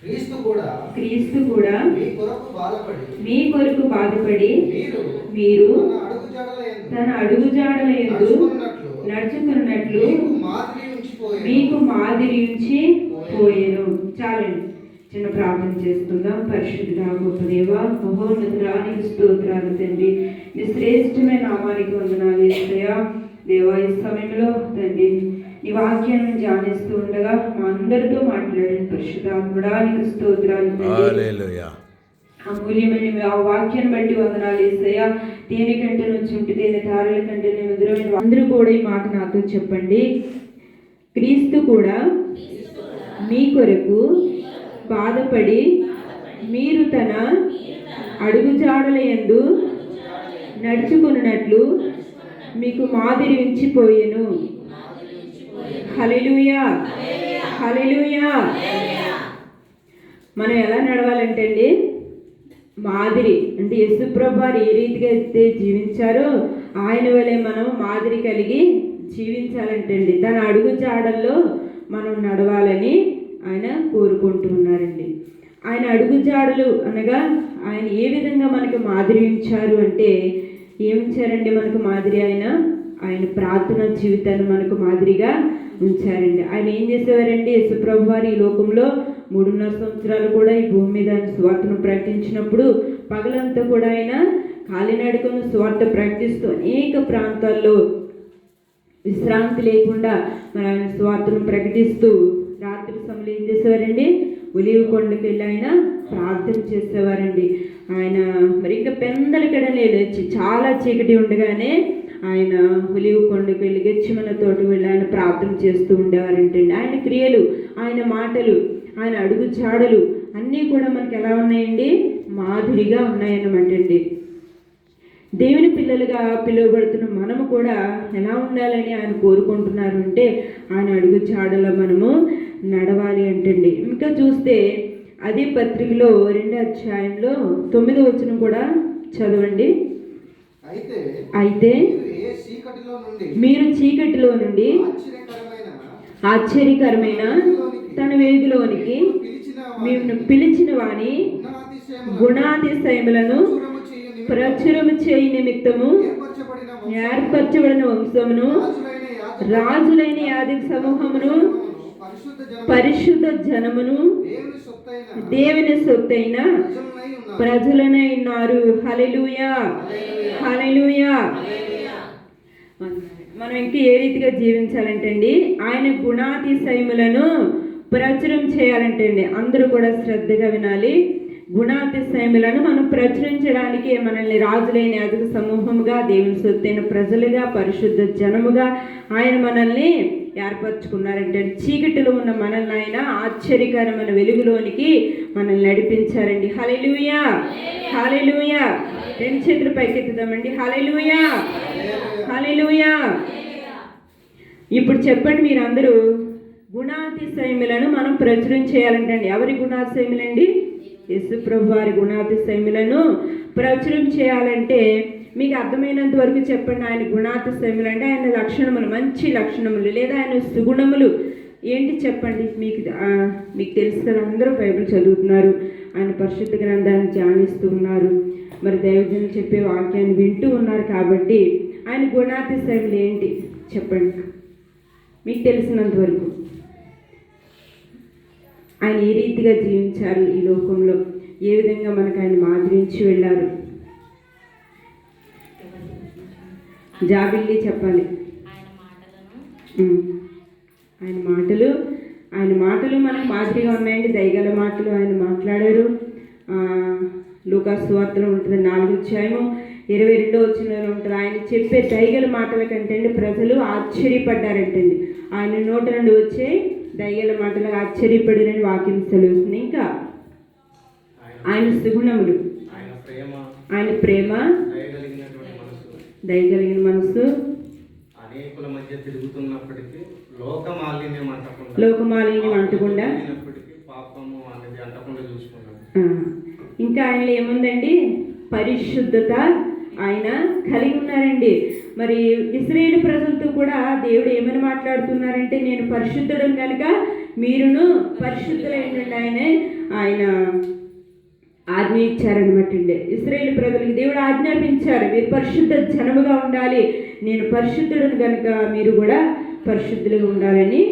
క్రీస్తు కూడా క్రీస్తు కూడా మీ కొరకు బాధపడి మీ కొరకు బాధపడి మీరు తన అడుగు జాడల ఎందు నడుచుకున్నట్లు మీకు మాదిరి ఉంచి పోయేను. చాలండి. చిన్న ప్రార్థన చేసుకుందాం పరిశుద్ధ గొప్ప దేవ మహోన్నతుడా నీకు స్తోత్రాలు తండ్రి. నీ శ్రేష్టమైన నామానికి వందనాలు ఏసయ్యా. దేవా ఈ సమయంలో తండ్రి నీ వాక్యాన్ని ధ్యానిస్తూ ఉండగా మా అందరితో మాట్లాడండి పరిశుద్ధాత్ముడా నీకు స్తోత్రాలు అమూల్యమైన ఆ వాక్యాన్ని బట్టి వందనాలు వేసయ్యా దేని కంటే నుంచి ఉంటే దేని తారల కంటే మధురమైన అందరూ కూడా ఈ మాట నాతో చెప్పండి. క్రీస్తు కూడా మీ కొరకు బాధపడి మీరు తన అడుగుజాడల యందు నడుచుకున్నట్లు మీకు మాదిరి ఉంచిపోయెను. హల్లెలూయా. హల్లెలూయా. మనం ఎలా నడవాలంటే అండి మాదిరి. అంటే యేసుప్రభు వారు ఏ రీతిగా అయితే జీవించారో ఆయన వలె మనం మాదిరి కలిగి జీవించాలంటండి. తన అడుగు జాడల్లో మనం నడవాలని ఆయన కోరుకుంటూ ఉన్నారండి. ఆయన అడుగు జాడలు అనగా ఆయన ఏ విధంగా మనకు మాదిరి ఉంచారు అంటే ఏమిచ్చారండి మనకు మాదిరి? ఆయన ఆయన ప్రార్థన జీవితాన్ని మనకు మాదిరిగా ఉంచారండి ఆయన ఏం చేసేవారండి యేసుప్రభు వారు ఈ లోకంలో మూడున్నర సంవత్సరాలు కూడా ఈ భూమి మీద స్వార్థను ప్రకటించినప్పుడు పగలంతా కూడా ఆయన కాలినడకను స్వార్థ ప్రకటిస్తూ అనేక ప్రాంతాల్లో విశ్రాంతి లేకుండా మరి ఆయన స్వార్థను ప్రకటిస్తూ రాత్రి సమయంలో ఏం చేసేవారండి? ఒలివ కొండకి వెళ్ళి ఆయన ప్రార్థన చేసేవారండి. ఆయన మరి ఇంకా పెందలకడ లేచి చాలా చీకటి ఉండగానే ఆయన ఒలివ కొండకి వెళ్ళి గెచ్చిమన తోటి వెళ్ళి ఆయన ప్రార్థన చేస్తూ ఉండేవారంటండి. ఆయన క్రియలు ఆయన మాటలు ఆయన అడుగు జాడలు అన్నీ కూడా మనకి ఎలా ఉన్నాయండి? మాదిరిగా ఉన్నాయన్నమాట అండి దేవుని పిల్లలుగా పిలువబడుతున్న మనము కూడా ఎలా ఉండాలని ఆయన కోరుకుంటున్నారు అంటే ఆయన అడుగు చాడలో మనము నడవాలి అంటండి. ఇంకా చూస్తే అదే పత్రికలో రెండో అధ్యాయంలో తొమ్మిదో వచనం కూడా చదవండి. అయితే అయితే మీరు చీకటిలో నుండి ఆశ్చర్యకరమైన తన వేగులోనికి మేము పిలిచిన వాని గుణాతిశయములను ప్రచురము చేయు నిమిత్తము ఏర్పరచబడిన వంశమును రాజులైన యాదిక సమూహమును పరిశుద్ధ జన పరిశుద్ధ జనమును దేవుని సొత్తైన ప్రజలనై ఉన్నారు. హల్లెలూయా. హల్లెలూయా. మనం ఇంకా ఏ రీతిగా జీవించాలంటే అండి ఆయన గుణాతిశయములను ప్రచురం చేయాలంటే అండి అందరూ కూడా శ్రద్ధగా వినాలి. గుణాతిశయములను మనం ప్రచురించడానికి మనల్ని రాజులైన అధిక సమూహముగా దేవుని సొత్తైన ప్రజలుగా పరిశుద్ధ జనముగా ఆయన మనల్ని ఏర్పరచుకున్నారంటే చీకటిలో ఉన్న మనల్ని ఆయన ఆశ్చర్యకరమైన వెలుగులోనికి మనల్ని నడిపించారండి. హలెలుయా హలెలుయా రెండు చేతులు పైకెత్తుదామండి. హలెలుయా హలెలుయా ఇప్పుడు చెప్పండి మీరందరూ గుణాతిశయములను మనం ప్రచురం చేయాలంటండి. ఎవరి గుణాతిశయములండి? యశుప్రభు వారి గుణాతిశయములను ప్రచురం చేయాలంటే మీకు అర్థమైనంత వరకు చెప్పండి. ఆయన గుణాతిశయములు అంటే ఆయన లక్షణములు మంచి లక్షణములు లేదా ఆయన సుగుణములు ఏంటి చెప్పండి? మీకు మీకు తెలుసు కదా అందరూ బైబిల్ చదువుతున్నారు. ఆయన పరిశుద్ధ గ్రంథాన్ని ధ్యానిస్తూ ఉన్నారు. మరి దైవజనం చెప్పే వాక్యాన్ని వింటూ ఉన్నారు కాబట్టి ఆయన గుణాతిశయములు ఏంటి? చెప్పండి. మీకు తెలిసినంత వరకు. ఆయన ఏ రీతిగా జీవించారు ఈ లోకంలో? ఏ విధంగా మనకు ఆయన మాదిరించి వెళ్ళారు? జాబిల్లి చెప్పాలి. ఆయన మాటలు ఆయన మాటలు మనకు మాదిరిగా ఉన్నాయండి. దయగల మాటలు ఆయన మాట్లాడారు. లూకాస్ వార్తలో ఉంటుంది. నాలుగు అధ్యాయము ఇరవై రెండో వచ్చిన ఉంటుంది. ఆయన చెప్పే దయగల మాటల కంటే అండి ప్రజలు ఆశ్చర్యపడ్డారంటండి. ఆయన నోట నుండి వచ్చే దయగల మాటలకు ఆశ్చర్యపడినని వాక్యం సెలవుస్తుంది. ఇంకా ఆయన సుగుణములు. ఆయన ప్రేమ. దయగలిగిన మనసు. అనేకుల మధ్య తిరుగుతున్నప్పటికీ లోక మాలిన్యం అంటకుండా. లోకమాలిన్యం అంటకుండా. తిరిగినప్పటికీ పాపము అనేది అంటకుండా చూసుకున్నాడు ఆ, ఇంకా ఆయనలో ఏముందండి? పరిశుద్ధత ఆయన కలిగి ఉన్నారండి. మరి ఇస్రాయేల్ ప్రజలతో కూడా దేవుడు ఏమని మాట్లాడుతున్నారంటే నేను పరిశుద్ధుడు కనుక మీరును పరిశుద్ధులైన ఆయన ఆయన ఆజ్ఞ ఇచ్చారనమాట అండి. ఇస్రాయేల్ ప్రజలకు దేవుడు ఆజ్ఞాపించారు మీరు పరిశుద్ధ జనముగా ఉండాలి. నేను పరిశుద్ధుడు కనుక మీరు కూడా పరిశుద్ధులుగా ఉండాలని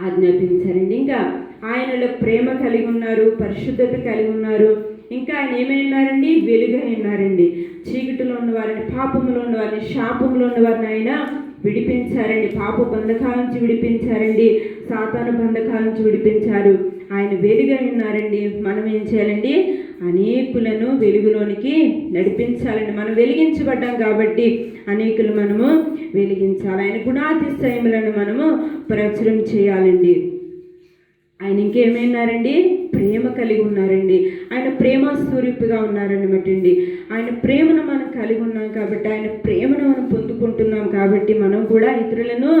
ఆజ్ఞాపించారండి. ఇంకా ఆయనలో ప్రేమ కలిగి ఉన్నారు పరిశుద్ధత కలిగి ఉన్నారు. ఇంకా ఆయన ఏమైనారండి? ఉన్నారండి వెలుగై ఉన్నారండి చీకటిలో ఉన్న వారిని పాపంలో ఉన్న వారిని శాపంలో ఉన్న వారిని ఆయన విడిపించారండి. పాప బంధకాల నుంచి విడిపించారండి. సాతాను బంధకాల నుంచి విడిపించారు. ఆయన వెలుగై ఉన్నారండి. మనం ఏం చేయాలండి? అనేకులను వెలుగులోనికి నడిపించాలండి. మనం వెలిగించబడ్డాం కాబట్టి అనేకులు మనము వెలిగించాలి. ఆయన గుణాతిశయములను మనము ప్రచురం చేయాలండి. ఆయన ఇంకేమైనారండి ప్రేమ కలిగి ఉన్నారండి. ఆయన ప్రేమ స్వరూపిగా ఉన్నారనమాట అండి ఆయన ప్రేమను మనం కలిగి ఉన్నాం కాబట్టి ఆయన ప్రేమను మనం పొందుకుంటున్నాం కాబట్టి మనం కూడా ఇతరులను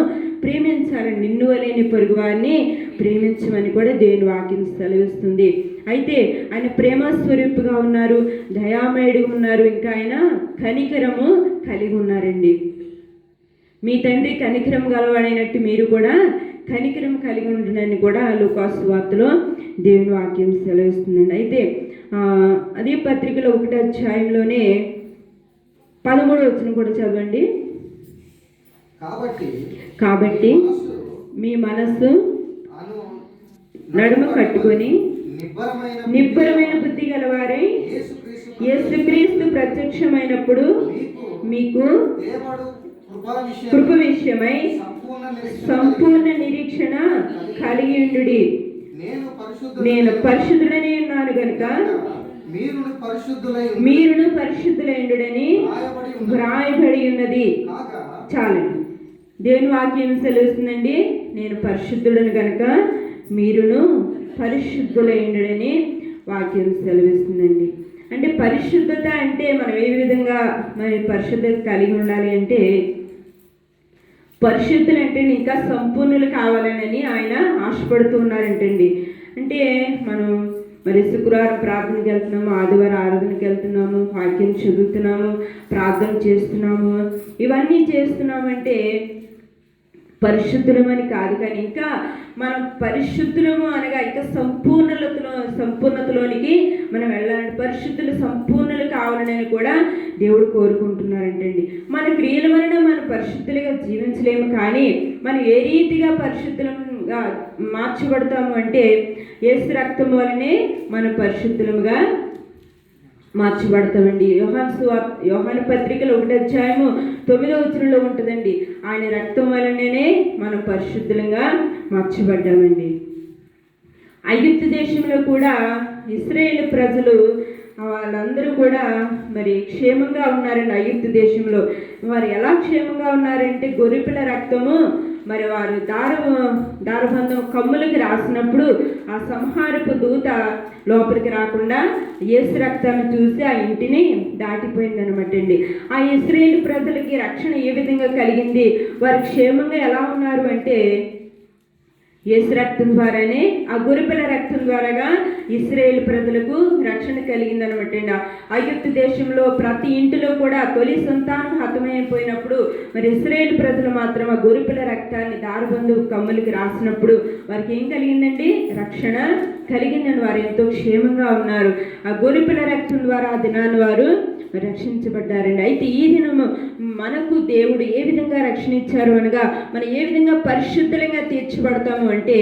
ప్రేమించాలని నిన్ను వలేని పొరుగు వారిని ప్రేమించమని కూడా దేవుని వాక్యం సెలవిస్తుంది. అయితే ఆయన ప్రేమ స్వరూపుగా ఉన్నారు దయామయుడు ఉన్నారు ఇంకా ఆయన కనికరము కలిగి ఉన్నారండి. మీ తండ్రి కనికరం గలవాడైనట్టు మీరు కూడా కనికరం కలిగి ఉంటుందని కూడా లూకాసు వార్తలో దేవుని వాక్యం సెలవిస్తుందండి. అయితే అదే పత్రికలో ఒకటి అధ్యాయంలోనే పదమూడు వచ్చిన కూడా చదవండి. కాబట్టి మీ మనస్సు నడుమ కట్టుకొని నిబ్బరమైన బుద్ధి గలవారై యేసుక్రీస్తు ప్రత్యక్షమైనప్పుడు మీకు కృప విషయమై సంపూర్ణ నిరీక్షణ సంపూర్ణ నిరీక్షణ కలిగి ఉండుడి. నేను పరిశుద్ధ నేను పరిశుద్ధుడనే ఉన్నాను గనుక మీరు పరిశుద్ధులై మీరును పరిశుద్ధులైండుడని వ్రాయబడి ఉన్నది. చాలండి. దేవుని వాక్యం సెలవుస్తుందండి. నేను పరిశుద్ధుడను కనుక మీరును పరిశుద్ధులైండుడని వాక్యం సెలవిస్తుందండి. అంటే పరిశుద్ధత అంటే మనం ఏ విధంగా మరి పరిశుద్ధత కలిగి ఉండాలి అంటే పరిశుద్ధులు అంటే ఇంకా సంపూర్ణులు కావాలని ఆయన ఆశపడుతూ ఉన్నారంటండి. అంటే మనం మరి శుక్రవారం ప్రార్థనకి వెళ్తున్నాము ఆదివారం ఆరాధనకి వెళ్తున్నాము వాక్యం చదువుతున్నాము ప్రార్థన చేస్తున్నాము ఇవన్నీ చేస్తున్నామంటే పరిశుద్ధులమని కాదు కానీ ఇంకా మనం పరిశుద్ధులము అనగా ఇంకా సంపూర్ణతలో సంపూర్ణతలోనికి మనం వెళ్ళాలంటే పరిశుద్ధులు సంపూర్ణలు కావాలని కూడా దేవుడు కోరుకుంటున్నారంటండి. మన క్రియల వలన మనం పరిశుద్ధులుగా జీవించలేము కానీ మనం ఏ రీతిగా పరిశుద్ధులంగా మార్చబడతాము అంటే ఏసు రక్తం వలనే మనం పరిశుద్ధులముగా మార్చబడతామండి యోహాన్ యోహాను పత్రికలో ఒకటి అధ్యాయము తొమ్మిదో వచనంలో ఉంటుందండి. ఆయన రక్తం వలననే మనం పరిశుద్ధులంగా మార్చబడ్డామండి. ఐగుప్తు దేశంలో కూడా ఇస్రాయేల్ ప్రజలు వాళ్ళందరూ కూడా మరి క్షేమంగా ఉన్నారండి ఐగుప్తు దేశంలో. వారు ఎలా క్షేమంగా ఉన్నారంటే గొర్రెపిల్ల రక్తము మరి వారు దారము దారబంధం కమ్ములకి రాసినప్పుడు ఆ సంహారపు దూత లోపలికి రాకుండా యేసు రక్తాన్ని చూసి ఆ ఇంటిని దాటిపోయింది అనమాట అండి. ఆ ఇస్రాయేల్ ప్రజలకి రక్షణ ఏ విధంగా కలిగింది? వారు క్షేమంగా ఎలా ఉన్నారు అంటే యేసు రక్తం ద్వారానే ఆ గురిపిల్ల రక్తం ద్వారాగా ఇస్రాయేల్ ప్రజలకు రక్షణ కలిగిందనమాట అండి ఐగుప్తు దేశంలో ప్రతి ఇంటిలో కూడా తొలి సంతానం హతమైపోయినప్పుడు మరి ఇస్రాయేల్ ప్రజలు మాత్రం ఆ గురిపిల్ల రక్తాన్ని దారుబంధు కమ్ములకి రాసినప్పుడు వారికి ఏం కలిగిందండి? రక్షణ కలిగిందని వారు ఎంతో క్షేమంగా ఉన్నారు. ఆ గొరిపిల్ల రక్తం ద్వారా ఆ దినాన్ని వారు రక్షించబడ్డారండి. అయితే ఈ దినము మనకు దేవుడు ఏ విధంగా రక్షణ ఇచ్చారు అనగా మనం ఏ విధంగా పరిశుద్ధంగా తీర్చబడతాము అంటే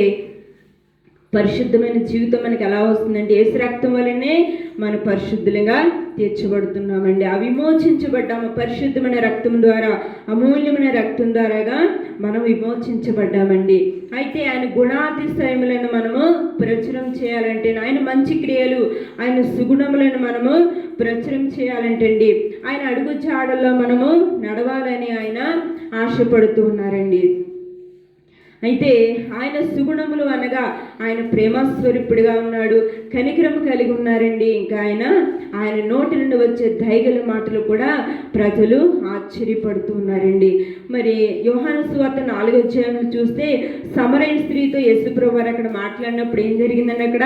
పరిశుద్ధమైన జీవితం మనకి ఎలా వస్తుందంటే ఏసు రక్తం వలనే మన పరిశుద్ధులుగా తీర్చబడుతున్నామండి. ఆ విమోచించబడ్డాము పరిశుద్ధమైన రక్తం ద్వారా అమూల్యమైన రక్తం ద్వారాగా మనం విమోచించబడ్డామండి. అయితే ఆయన గుణాతిశయములను మనము ప్రచురం చేయాలంటే ఆయన మంచి క్రియలు ఆయన సుగుణములను మనము ప్రచురం చేయాలంటే అండి ఆయన అడుగు చాడల్లో మనము నడవాలని ఆయన ఆశపడుతూ ఉన్నారండి. అయితే ఆయన సుగుణములు అనగా ఆయన ప్రేమస్వరూపుడిగా ఉన్నాడు. కనికరము కలిగి ఉన్నారండి. ఇంకా ఆయన ఆయన నోటి నుండి వచ్చే దైగల మాటలు కూడా ప్రజలు ఆశ్చర్యపడుతున్నారండి మరి యోహాను సువార్త నాలుగో అధ్యాయంలో చూస్తే సమరయ స్త్రీతో యశుప్రభు అక్కడ మాట్లాడినప్పుడు ఏం జరిగిందండి అక్కడ?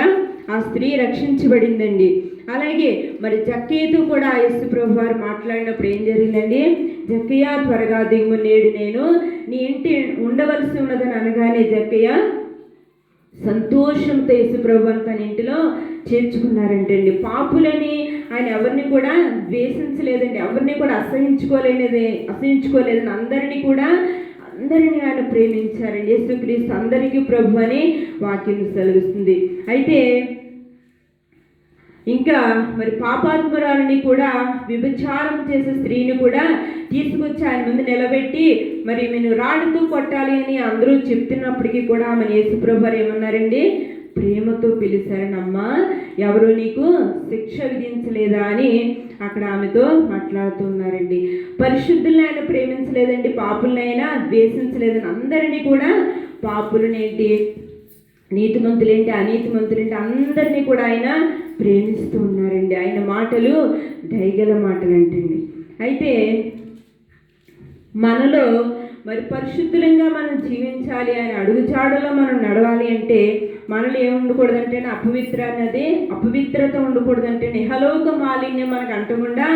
ఆ స్త్రీ రక్షించబడిందండి. అలాగే మరి జక్కయ్యతో కూడా యేసు ప్రభు వారు మాట్లాడినప్పుడు ఏం జరిగిందండి? జక్కయ్య త్వరగా దిగు నేడు నేను నీ ఇంటి ఉండవలసి ఉన్నదని అనగానే జక్కయ్య సంతోషంతో యేసుప్రభు వారు తన ఇంటిలో చేర్చుకున్నారంటండి. పాపులని ఆయన ఎవరిని కూడా ద్వేషించలేదండి. ఎవరిని కూడా అసహించుకోలేనిది అసహించుకోలేదని అందరినీ కూడా అందరినీ ఆయన ప్రేమించారండి యేసుక్రీస్తు అందరికీ ప్రభు అని వాక్యం సెలవిస్తుంది. అయితే ఇంకా మరి పాపాత్మురాలని కూడా విభచారం చేసే స్త్రీని కూడా తీసుకొచ్చి ఆయన ముందు నిలబెట్టి మరి నేను రాళ్ళతో కొట్టాలి అని అందరూ చెప్తున్నప్పటికీ కూడా ఆమె యేసుప్రభు ఏమన్నారండి? ప్రేమతో పిలిచారనమ్మా ఎవరు నీకు శిక్ష విధించలేదా అని అక్కడ ఆమెతో మాట్లాడుతున్నారండి. పరిశుద్ధులను ఆయన ప్రేమించలేదండి పాపులనైనా ద్వేషించలేదని అందరినీ కూడా పాపులనేంటి నీతిమంతులేంటి అనీతిమంతులేంటి అందరినీ కూడా ఆయన ప్రేమిస్తూ ఉన్నారండి. ఆయన మాటలు దయగల మాటలు అంటండి అయితే మనలో మరి పరిశుద్ధులంగా మనం జీవించాలి ఆయన అడుగుజాడలో మనం నడవాలి అంటే మనలో ఏమి ఉండకూడదంటే అపవిత్ర అన్నది అపవిత్రత ఉండకూడదంటే ఇహలోక మాలిన్యం మనకు అంటకుండా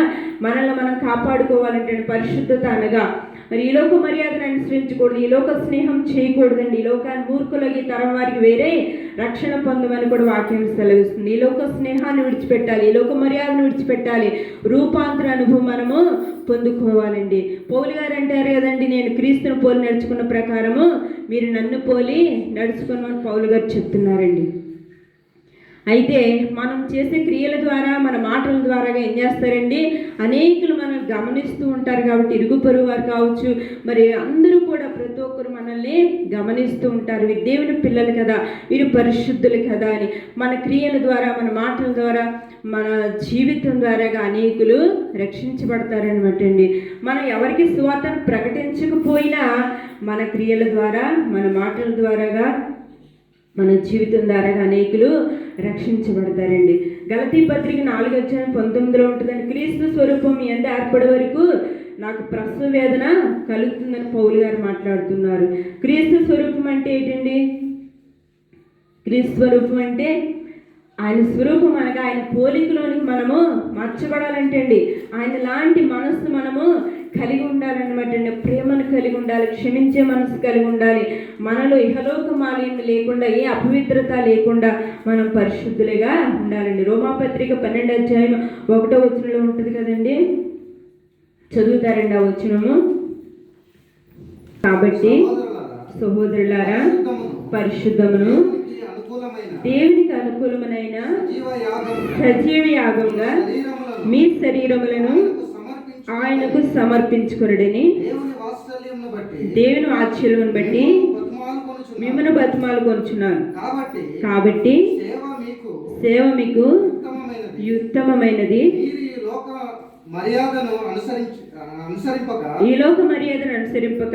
మనల్ని మనం కాపాడుకోవాలంటే పరిశుద్ధత అనగా. మరి ఈ లోక మర్యాదను అనుసరించకూడదు ఈ లోక స్నేహం చేయకూడదండి. ఈ లోకాన్ని మూర్ఖులకి తరం వారికి వేరే రక్షణ పొందమని కూడా వాక్యం సెలవిస్తుంది. ఈ లోక స్నేహాన్ని విడిచిపెట్టాలి ఈ లోక మర్యాదను విడిచిపెట్టాలి. రూపాంతర అనుభవం మనము పొందుకోవాలండి. పౌలు గారు అంటారు కదండి నేను క్రీస్తును పోలి నడుచుకున్న ప్రకారము మీరు నన్ను పోలి నడుచుకున్నామని పౌలు గారు చెప్తున్నారండి. అయితే మనం చేసే క్రియల ద్వారా మన మాటల ద్వారా ఏం చేస్తారండి? అనేకులు మనం గమనిస్తూ ఉంటారు కాబట్టి ఇరుగు పొరుగు వారు కావచ్చు. మరి అందరూ కూడా ప్రతి ఒక్కరు మనల్ని గమనిస్తూ ఉంటారు. వీరు దేవుని పిల్లలు కదా వీరు పరిశుద్ధులు కదా అని. మన క్రియల ద్వారా మన మాటల ద్వారా మన జీవితం ద్వారాగా అనేకులు రక్షించబడతారనమాట అండి మనం ఎవరికి సువార్తను ప్రకటించకపోయినా మన క్రియల ద్వారా మన మాటల ద్వారాగా మన జీవితం ద్వారా అనేకులు రక్షించబడతారండి. గలతీ పత్రిక నాలుగు అధ్యాయం పంతొమ్మిదిలో ఉంటుందండి క్రీస్తు స్వరూపం ఎంత ఏర్పడే వరకు నాకు ప్రసవ వేదన కలుగుతుందని పౌలు గారు మాట్లాడుతున్నారు. క్రీస్తు స్వరూపం అంటే ఏంటండి? క్రీస్తు స్వరూపం అంటే ఆయన స్వరూపం అనగా ఆయన పోలికలోనికి మనము మార్చబడాలంటే అండి. ఆయన లాంటి మనస్సు మనము కలిగి ఉండాలన్నమాట అండి. ప్రేమను కలిగి ఉండాలి క్షమించే మనసు కలిగి ఉండాలి. మనలో ఇహలోక మాలిన్యం లేకుండా ఏ అపవిత్రత లేకుండా మనం పరిశుద్ధులుగా ఉండాలండి. రోమాపత్రిక పన్నెండు అధ్యాయం ఒకటో వచనంలో ఉంటుంది కదండి? చదువుతారండి ఆ వచనము. కాబట్టి సహోదరులారా, పరిశుద్ధమును, దేవునికి అనుకూలమైన సజీవ యాగంగా మీ శరీరములను ఆయనకు సమర్పించు ఆయనకు సమర్పించుకునడని దేవుని వాత్సల్యమును బట్టి. మిమ్మను బతిమాలు కొనుచున్నాను కాబట్టి సేవ మీకు ఉత్తమమైనది. మర్యాదను అనుసరింపక ఈ లోక మర్యాదను అనుసరింపక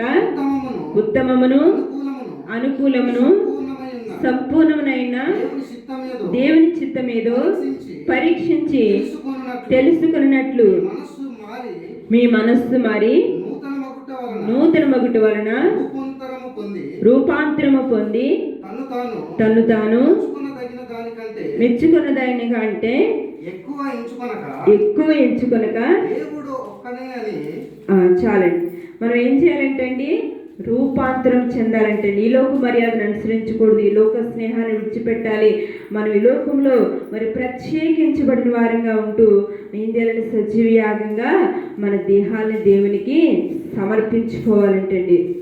ఉత్తమమును అనుకూలమును అనుకూలమును పూర్ణమై ఉన్న సంపూర్ణమైన దేవుని చిత్తమేదో పరీక్షించి తెలుసుకున్నట్లు మీ మనస్సు మారి నూతన మగుట వలన రూపాంతరము పొంది తను తాను మెచ్చుకున్న దాని కంటే ఎక్కువ ఎంచుకొనక చాలండి. మనం ఏం చేయాలంటే అండి రూపాంతరం చెందాలంటే ఈ మర్యాదను అనుసరించకూడదు. ఈ లోక స్నేహాన్ని విడిచిపెట్టాలి. మనం ఈ లోకంలో మరి ప్రత్యేకించబడిన వారంగా ఉంటూ ఏం చేయాలంటే మన దేహాన్ని దేవునికి సమర్పించుకోవాలంటండి.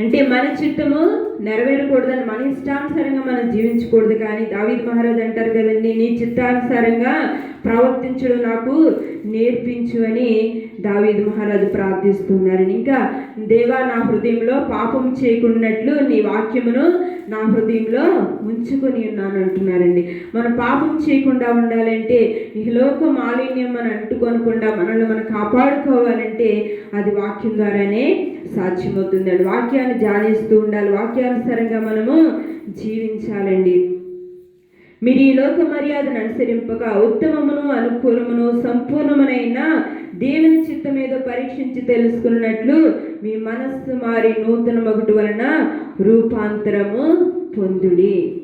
అంటే మన చిత్తము నెరవేరకూడదని మన ఇష్టానుసారంగా మనం జీవించకూడదు. కానీ దావిద్ మహారాజ్ అంటారు కదండి నీ చిత్తానుసారంగా ప్రవర్తించడం నాకు నేర్పించు అని దావీద్ మహారాజు ప్రార్థిస్తున్నారని. ఇంకా దేవా నా హృదయంలో పాపం చేయకున్నట్లు నీ వాక్యమును నా హృదయంలో ఉంచుకొని ఉన్నాను అంటున్నారండి. మనం పాపం చేయకుండా ఉండాలంటే ఈ లోక మాలిన్యం మనం అంటుకోనకుండా మనల్ని మనం కాపాడుకోవాలంటే అది వాక్యం ద్వారానే సాధ్యమవుతుందండి. వాక్యాన్ని ధ్యానిస్తూ ఉండాలి. వాక్యానుసారంగా మనము జీవించాలండి. మీరు ఈ లోక మర్యాదను అనుసరింపక ఉత్తమమును అనుకూలమును సంపూర్ణమునైన దేవుని చిత్తం ఏదో పరీక్షించి తెలుసుకున్నట్లు మీ మనస్సు మారి నూతన మగుటి వలన రూపాంతరము పొందుడి.